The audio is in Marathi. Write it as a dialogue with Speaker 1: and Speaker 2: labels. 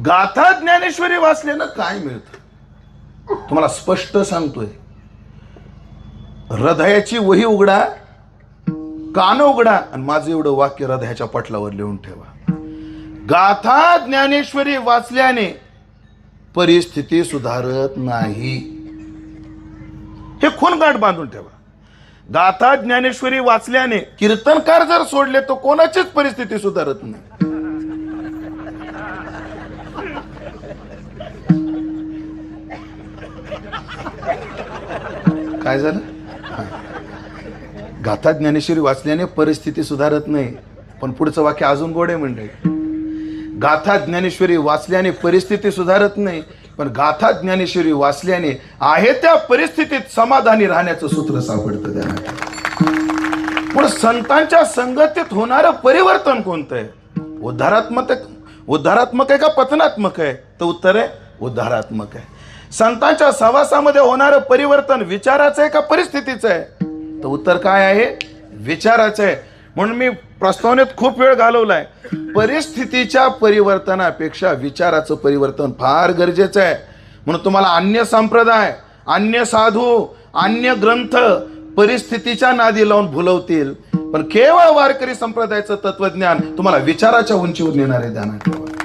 Speaker 1: गाथा ज्ञानेश्वरी वाचल्यानं काय मिळतं? तुम्हाला स्पष्ट सांगतोय. हृदयाची वही उघडा कान उघडा आणि माझं एवढं वाक्य हृदयाच्या पटलावर लिहून ठेवा. गाथा ज्ञानेश्वरी वाचल्याने परिस्थिती सुधारत नाही. हे खून गाठ बांधून ठेवा. गाथा ज्ञानेश्वरी वाचल्याने कीर्तनकार जर सोडले तर कोणाचीच परिस्थिती सुधारत नाही. काय झालं? गाथा ज्ञानेश्वरी वाचल्याने परिस्थिती सुधारत नाही पण पुढचं वाक्य अजून गोडे म्हणजे गाथा ज्ञानेश्वरी वाचल्याने परिस्थिती सुधारत नाही पण गाथा ज्ञानेश्वरी वाचल्याने आहे त्या परिस्थितीत समाधानी राहण्याचं सूत्र सापडतं त्याला. पण संतांच्या संगतीत होणारं परिवर्तन कोणतं आहे? उद्धारात्मक उद्धारात्मक आहे का पतनात्मक आहे? तर उत्तर आहे उद्धारात्मक आहे. संतांच्या सहवासामध्ये होणारं परिवर्तन विचाराचं आहे का परिस्थितीचं आहे? तर उत्तर काय आहे? विचाराचं आहे. म्हणून मी प्रस्तावनेत खूप वेळ घालवलाय. परिस्थितीच्या परिवर्तनापेक्षा विचाराचं परिवर्तन फार गरजेचं आहे. म्हणून तुम्हाला अन्य संप्रदाय अन्य साधू अन्य ग्रंथ परिस्थितीच्या नादी लावून भुलवतील. पण केवळ वारकरी संप्रदायाचं तत्वज्ञान तुम्हाला विचाराच्या उंचीवर नेणारे ध्यानात ठेवा